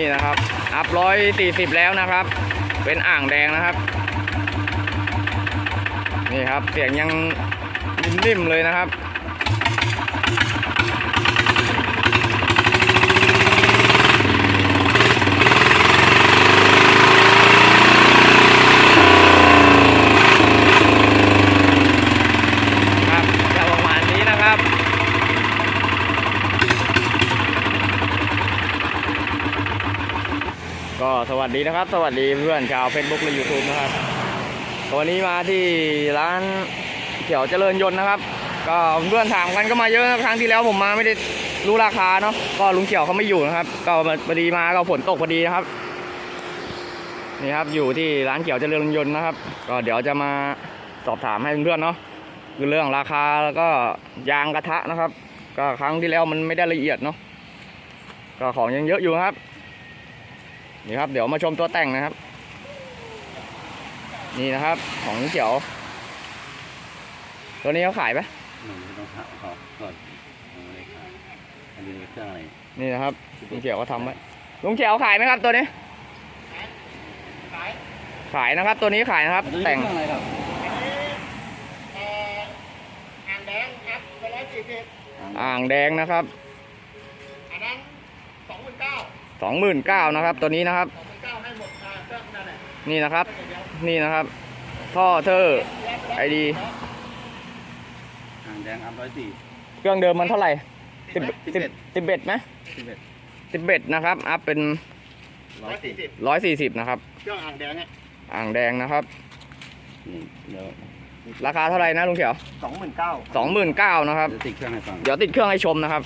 นี่นะครับ อัพร้อยสี่สิบแล้วนะครับ เป็นอ่างแดงนะครับ นี่ครับ เสียงยังนิ่มๆเลยนะครับ ครับจะประมาณนี้นะครับ ก็สวัส ดีนะครับ สวัสดีเพื่อนชาว Facebook และ YouTube นะครับวันนี้มาที่ร้านเขียวเจริญยนต์นะครับ ก็เพื่อนถามกันก็มาเยอะครั้งที่แล้วผมมาไม่ได้รู้ราคาเนาะก็ลุงเขียวเขาไม่อยู่นะครับ ก็พอดีมาก็ฝนตกพอดีนะครับนี่ครับอยู่ที่ร้านเขียวเจริญยนต์นะครับ ก็เดี๋ยวจะมาสอบถามให้เพื่อนๆเนาะคือเรื่องราคาแล้วก็ยางกระทะนะครับ ก็ครั้งที่แล้วมันไม่ได้ละเอียดเนาะก็ของยังเยอะอยู่ครับ นี่ครับ เดี๋ยวมาชมตัวแต่งนะครับ นี่นะครับ ของเขียว ตัวนี้เขาขายไหมหนูไม่ต้องถามเขาก่อนยังไม่ได้ขายอันนี้เครื่องอะไรนี่นะครับลุงเขียวเขาทำไว้ลุงเขียวขายไหมครับตัวนี้ ขายนะครับ ตัวนี้ขายนะครับอันนี้แต่งเครื่องอะไรครับอ่างแดงครับไปร้อยสี่สิบอ่างแดงนะครับ สองหมื่นเก้านะครับ ตัวนี้นะครับสองหมื่นเก้าให้หมดอ่าเครื่องนั่นแหละนี่นะครับเครื่องเดียวนี่นะครับ ท่อเทอร์ไอดีหางแดงอัพร้อยสี่เครื่องเดิมมันเท่าไหร่สิบสิบสิบเอ็ดสิบเอ็ดไหมสิบเอ็ดสิบเอ็ดนะครับ อัพเป็นร้ร้ออยยสี่สี่สิบร้อยสี่สิบนะครับ เครื่องอ่างแดงเนี่ยอ่างแดงนะครับนี่เดี๋ยวราคาเท่าไหร่นะลุงเขียวสองหมื่นเก้าสองหมื่นเก้านะครับจะติดเครื่องให้ฟัง เดี๋ยวติดเครื่องให้ชมนะครับ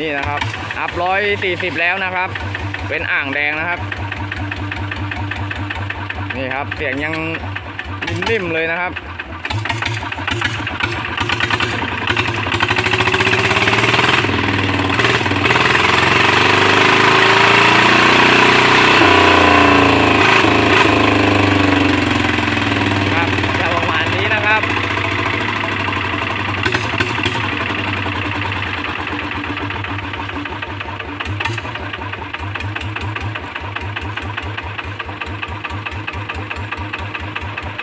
นี่นะครับ อัพร้อยสี่สิบแล้วนะครับ เป็นอ่างแดงนะครับ นี่ครับ เสียงยังนิ่มๆเลยนะครับครับจะประมาณนี้นะครับ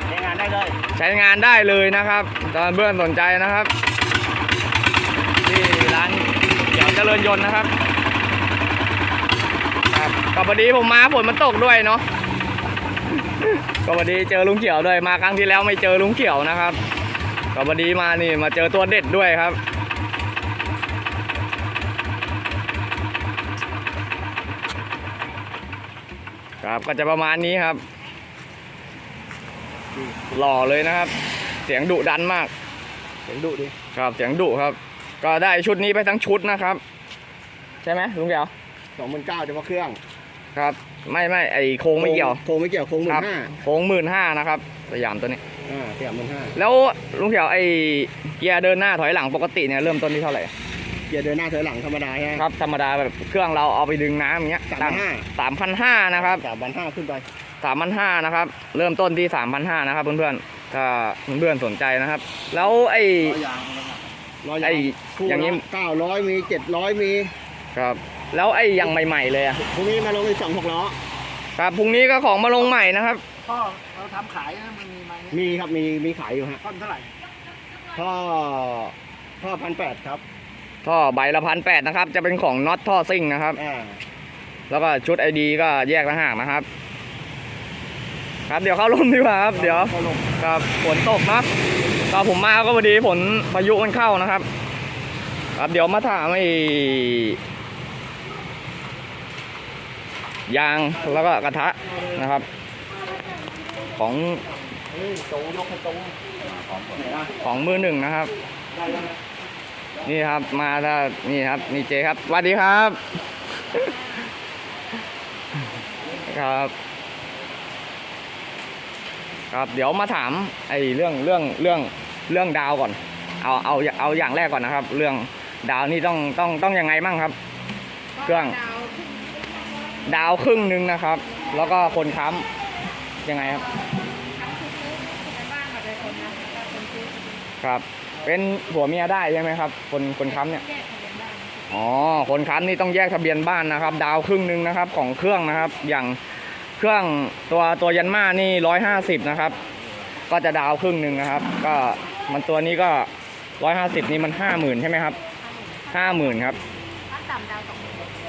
ใช้งานได้เลย ใช้งานได้เลยนะครับตอนเพื่อนสนใจนะครับที่ร้านเขียวเจริญยนต์นะครับครับก็พอดีผมมาฝนมันตกด้วยเนาะก็พอดีเจอลุงเขียวด้วยมาครั้งที่แล้วไม่เจอลุงเขียวนะครับก็พอดีมานี่มาเจอตัวเด็ดด้วยครับครับก็จะประมาณนี้ครับ หล่อเลยนะครับ เสียงดุดันมาก เสียงดุดิ ครับ เสียงดุครับ ก็ได้ชุดนี้ไปทั้งชุดนะครับ ใช่ไหมลุงเกียวสองหมื่นเก้าเฉพาะเครื่อง ครับ ไม่ไม่ไอโค้งไม่เกี่ยว โคงไม่เกี่ยว โคงหมื่ครันห้าโค้งหมื่นห้านะครับสยามตัวนี้ อ่าเสียหมื่นห้าแล้วลุงเขียวไอเกียร์เดินหน้าถอยหลังปกติเนี่ยเริ่มต้นที่เท่าไหร่ เกียร์เดินหน้าถอยหลังธรรมดาใช่ไหมครับ ธรรมดาแบบเครื่องเราเอาไปดึงน้ำอย่างเงี้ยสามพันห้าสามพันห้านะครับสามพันห้าขึ้นไป สามพันห้านะครับ เริ่มต้นที่สามพันห้านะครับเพื่อนๆถ้าเพื่อนๆสนใจนะครับ แล้วไอร้อยไอ้อย่างนี้นี้เก้าร้อยมีเจ็ดร้อยมีครับ แล้วไอยังใหม่ ๆ เลยอะพรุ่งนี้มาลงอีกสองหกล้อครับพรุ่งนี้ก็ของมาลงใหม่นะครับ พ่อเราทำขายนะมันมีไหมมีครับมีมีขายอยู่ฮะท่อนเท่าไหร่ท่อท่อพันแปดครับท่อใบละพันแปดนะครับ จะเป็นของน็อตท่อซิ่งนะครับ อ่า แล้วก็ชุดไอดีก็แยกต่างหากนะครับ ครับเดี๋ยวเข้าร่มดีกว่าครับ เดี๋ยวก็ลงครับฝนตกนะตอนผมมาก็พอดีฝนพายุมันเข้านะครับ ครับเดี๋ยวมาถามไอ้ยางแล้วก็กระทะนะครับ ของเฮ้ยตรงยกให้ตรงไหนล่ะของมือหนึ่งนะครับ นี่ครับมาถ้านี่ครับนี่เจครับสวัสดีครับ ครับ ครับเดี๋ยวมาถามไอ้เรื่องเรื่องเรื่องเรื่องดาวก่อน เอาเอาเอาอย่างแรกก่อนนะครับ เรื่องดาวนี่ต้องต้องต้องยังไงบ้างครับ เครื่อง ดาวครึ่งหนึ่งนะครับ แล้วก็คนค้ำยังไงครับครับ เป็นผัวเมียได้ใช่ไหมครับ คนคนค้ำเนี่ยอ๋อคนค้ำนี่ต้องแยกทะเบียนบ้านนะครับ ดาวครึ่งหนึ่งนะครับ ของเครื่องนะครับ อย่าง เครื่องตัวตัวยันมานี่ร้อยห้าสิบนะครับ ก็จะดาวครึ่งหนึ่งนะครับ ก็มันตัวนี้ก็ร้อยห้าสิบนี่มันห้าหมื่นใช่ไหมครับห้าหมื่นครับ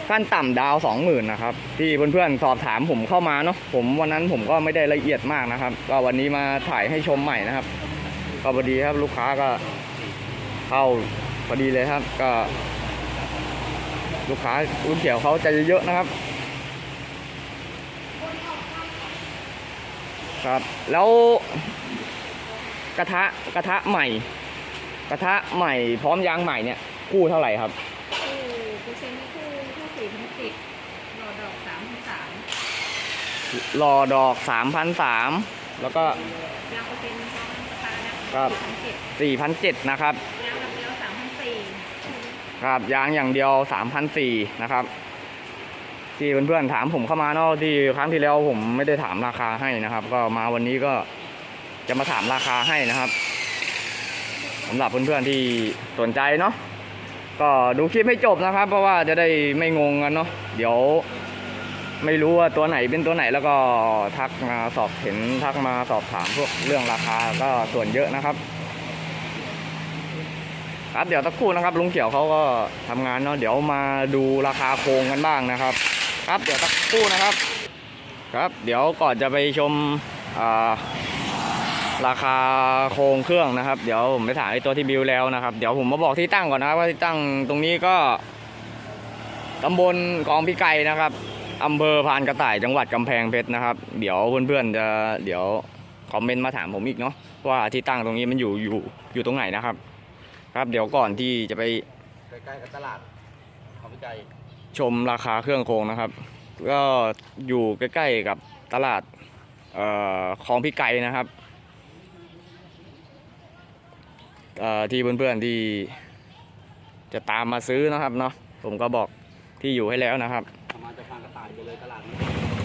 ขั้นต่ำดาวสองหมื่นนะครับที่เพื่อนๆสอบถามผมเข้ามาเนาะผมวันนั้นผมก็ไม่ได้ละเอียดมากนะครับ ก็วันนี้มาถ่ายให้ชมใหม่นะครับ ก็พอดีครับลูกค้าก็เข้าพอดีเลยครับ ก็ ลูกค้ารุ่นเขียวเขาใจเยอะนะครับ ครับแล้วกระทะกระทะใหม่ กระทะใหม่พร้อมยางใหม่เนี่ยคู่เท่าไหร่ครับคู่เปอร์เซ็นต์นี่คู่คู่สี่พันสิบรอดอกสามพันสามรอดอกสามพันสามแล้วก็ยางเปอร์เซ็นต์พร้อมราคานะครับพันเจ็ดสี่พันเจ็ดนะครับยางลำเดียวสามพันสี่ครับยางอย่างเดียวสามพันสี่นะครับ ที่เพื่อนๆถามผมเข้ามาเนาะที่ครั้งที่แล้วผมไม่ได้ถามราคาให้นะครับ ก็มาวันนี้ก็จะมาถามราคาให้นะครับสำหรับเพื่อนๆที่สนใจเนาะก็ดูคลิปให้จบนะครับ เพราะว่าจะได้ไม่งงกันเนาะเดี๋ยว ไม่รู้ว่าตัวไหนเป็นตัวไหนแล้วก็ทักมาสอบเห็นทักมาสอบถามพวกเรื่องราคาก็ส่วนเยอะนะครับ ครับเดี๋ยวตะครู่นะครับลุงเขียวเขาก็ทำงานเนาะเดี๋ยวมาดูราคาโครงกันบ้างนะครับ ครับ เดี๋ยวตะครู่นะครับ ครับ เดี๋ยวก่อนจะไปชมอ่าราคาโครงเครื่องนะครับ เดี๋ยวผมไปถ่ายตัวที่บิวแล้วนะครับ เดี๋ยวผมมาบอกที่ตั้งก่อนนะครับว่าที่ตั้งตรงนี้ก็ตำบลกองพิไกนะครับอำเภอพานกระต่ายจังหวัดกำแพงเพชรนะครับ เดี๋ยวเพื่อนๆจะเดี๋ยวคอมเมนต์มาถามผมอีกเนาะว่าที่ตั้งตรงนี้มันอยู่อยู่อยู่ตรงไหนนะครับ ครับเดี๋ยวก่อนที่จะไปใกล้ๆกับตลาดเขาวิจัย ชมราคาเครื่องโครงนะครับ ก็อยู่ใกล้ ๆ กับตลาดออคลองพิไก่นะครับที่เพื่อนๆที่จะตามมาซื้อนะครับเนาะผมก็บอกที่อยู่ให้แล้วนะครับ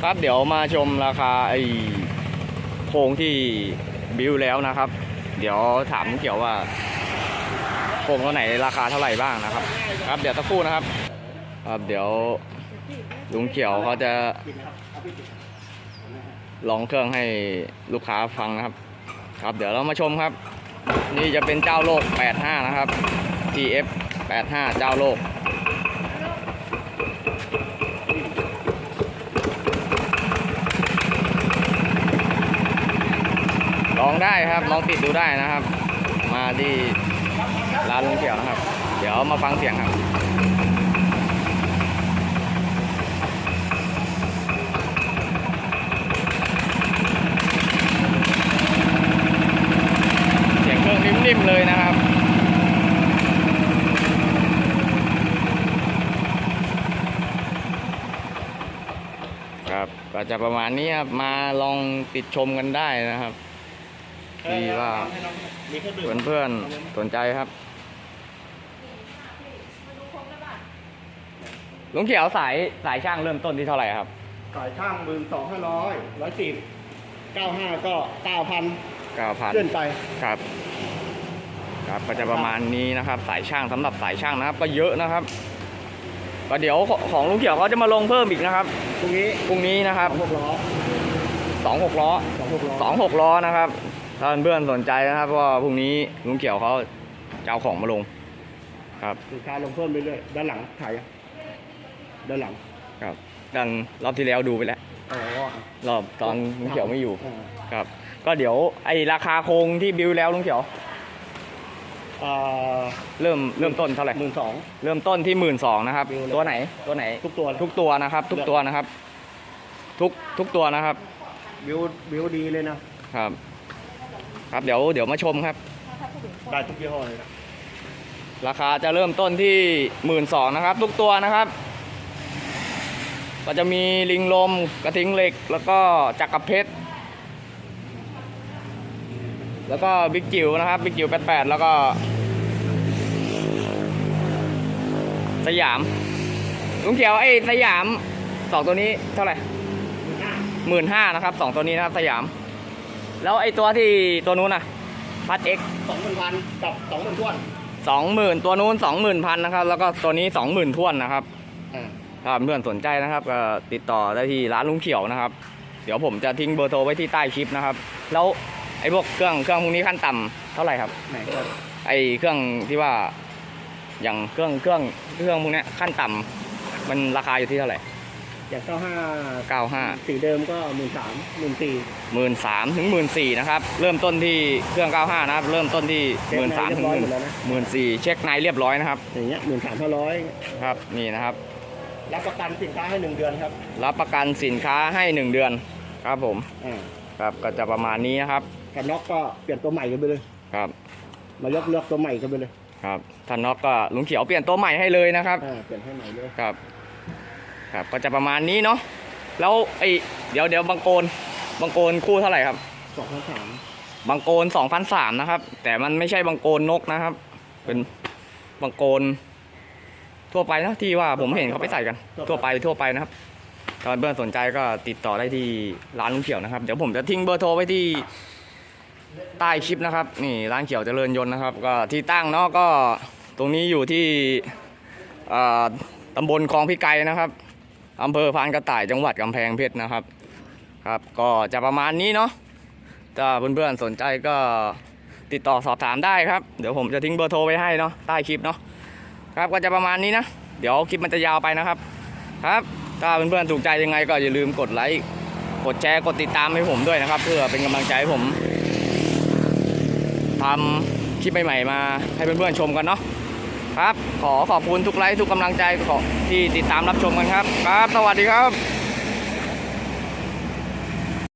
ครับเดี๋ยวมาชมราคาไอ้โครงที่บิวแล้วนะครับ เดี๋ยวถามเกี่ยวว่าโครงตัวไหนราคาเท่าไหร่บ้างนะครับ ครับเดี๋ยวสักครู่นะครับ ครับเดี๋ยวลุงเขียวเขาจะ ลองเครื่องให้ลูกค้าฟังนะครับ ครับเดี๋ยวเรามาชมครับ นี่จะเป็นเจ้าโลก 85 นะครับ TF 85 เจ้าโลกลองได้ครับลองติดดูได้นะครับ มาที่ร้านลุงเขียวนะครับ เดี๋ยวมาฟังเสียงครับ เสียงเครื่องนิ่มๆเลยนะครับ ครับก็ จะประมาณนี้ครับมาลองติดชมกันได้นะครับที่ว่ามีเครื่องดื่มเพื่อนๆสนใจครับลุงเขียวสายสายช่างเริ่มต้นที่เท่าไหร่ครับขายช่างหมื่นสองห้าร้อยร้อยสิบเก้าห้าก็เก้าพัน9,000เลื่อนไปครับ ครับก็จะประมาณนี้นะครับ สายช่างสำหรับสายช่างนะครับ ก็เยอะนะครับก็เดี๋ยวของลุงเขียวเขาจะมาลงเพิ่มอีกนะครับต รงนี้พรุ่งนี้นะครับสองหกล้อสองหกล้อสองหกล้อสองหกล้อนะครับถ้าเพื่อนๆสนใจนะครับว่าพรุ่งนี้ลุงเขียวเขาจะเอาของมาลง ครับสินค้าลงเพิ่มเรื่อยๆด้านหลังถ่ายด้านหลังครับดันรอบที่แล้วดูไปแล้วอ๋อรอบตอนลุงเขียวไม่อยู่ อ่า ครับ ก็เดี๋ยวไอ้ราคาโครงที่บิวแล้วลุงเขียว อ่าเริ่มเริ่มต้นเท่าไหร่หมื่นสอง เริ่มต้นที่หมื่นสองนะครับบิวแล้วตัวไหนตัวไหน ทุกตัวทุกตัวนะครับ ทุกตัวนะครับ ทุกทุกตัวนะครับวิววิวดีเลยนะครับ ครับเดี๋ยวเดี๋ยวมาชมครับ ได้ทุกยี่ห้อเลยนะราคาจะเริ่มต้นที่หมื่นสองนะครับ ทุกตัวนะครับ ก็จะมีลิงลมกระทิงเหล็ก แล้วก็จักรเพชรแล้วก็บิ๊กจิ๋วนะครับบิ๊กจิ๋วแปดแปดแล้วก็ สยามลุงเขียวไอ้สยามสองตัวนี้เท่าไหร่หมื่นห้านะครับสองตัวนี้นะครับสยาม แล้วไอ้ตัวที่ตัวนู้นน่ะพัดเอ็กสองหมื่นพันกับสองหมื่นท้วนสองหมื่นตัวนู้นสองหมื่นพันนะครับ แล้วก็ตัวนี้สองหมื่นท่วนนะครับอ่าถ้าเพื่อนสนใจนะครับก็ติดต่อได้ที่ร้านลุงเขียวนะครับ เดี๋ยวผมจะทิ้งเบอร์โทรไว้ที่ใต้คลิปนะครับ แล้วไอ้พวกเครื่องเครื่องพวกนี้ขั้นต่ำเท่าไหร่ครับไหนครับไอ้เครื่องที่ว่า อย่างเครื่องเครื่องเครื่องพวกเนี้ยขั้นต่ำมันราคาอยู่ที่เท่าไหร่อย่างเก้าห้าเก้าห้าสีเดิมก็หมื่นสามหมื่นสี่หมื่นสามถึงหมื่นสี่นะครับ เริ่มต้นที่เครื่อง95นะครับ เริ่มต้นที่หมื่นสามถึงหมื่นหมื่นสี่เช็คในเรียบร้อยนะครับ อย่างเงี้ยหมื่นสามห้าร้อยครับนี่นะครับ รับประกันสินค้าให้หนึ่งเดือนครับ รับประกันสินค้าให้1เดือน ครับผมอ่าครับก็จะประมาณนี้นะครับถ้าน็อกก็เปลี่ยนตัวใหม่กันไปเลยครับ มายกเลือกตัวใหม่กันไปเลย ครับท่านน็อกก็ลุงเขียวเปลี่ยนตัวใหม่ให้เลยนะครับอ่าเปลี่ยนให้ใหม่เลยครับ ครับก็จะประมาณนี้เนาะแล้วไอ้เดี๋ยวเดี๋ยวบางโกนบางโกนคู่เท่าไหร่ครับ สองพันสามบางโกน2,003นะครับ แต่มันไม่ใช่บางโกนนกนะครับ เป็นบางโกน ทั่วไปนะที่ว่าผมเห็นเขาไปใส่กัน ทั่วไปทั่วไปนะครับถ้าเพื่อนสนใจก็ติดต่อได้ที่ร้านลุงเขียวนะครับ เดี๋ยวผมจะทิ้งเบอร์โทรไว้ที่ ใต้คลิปนะครับ นี่ร้านเขียวเจริญยนต์นะครับ ก็ที่ตั้งเนาะก็ตรงนี้อยู่ที่อ่าตำบลคลองพิไกนะครับอำเภอพานกระต่ายจังหวัดกำแพงเพชรนะครับ ครับ ก็จะประมาณนี้เนาะถ้าเพื่อนๆสนใจก็ติดต่อสอบถามได้ครับ เดี๋ยวผมจะทิ้งเบอร์โทรไว้ให้เนาะใต้คลิปเนาะครับก็จะประมาณนี้นะ เดี๋ยวคลิปมันจะยาวไปนะครับ ครับ ถ้าเพื่อนๆถูกใจยังไงก็อย่าลืมกดไลค์กดแชร์กดติดตามให้ผมด้วยนะครับ เพื่อเป็นกำลังใจให้ผม ทำคลิปใหม่ๆมาให้เพื่อนๆชมกันเนาะครับ ขอขอบคุณทุกไลค์ทุกกำลังใจที่ติดตามรับชมกันครับ ครับ สวัสดีครับ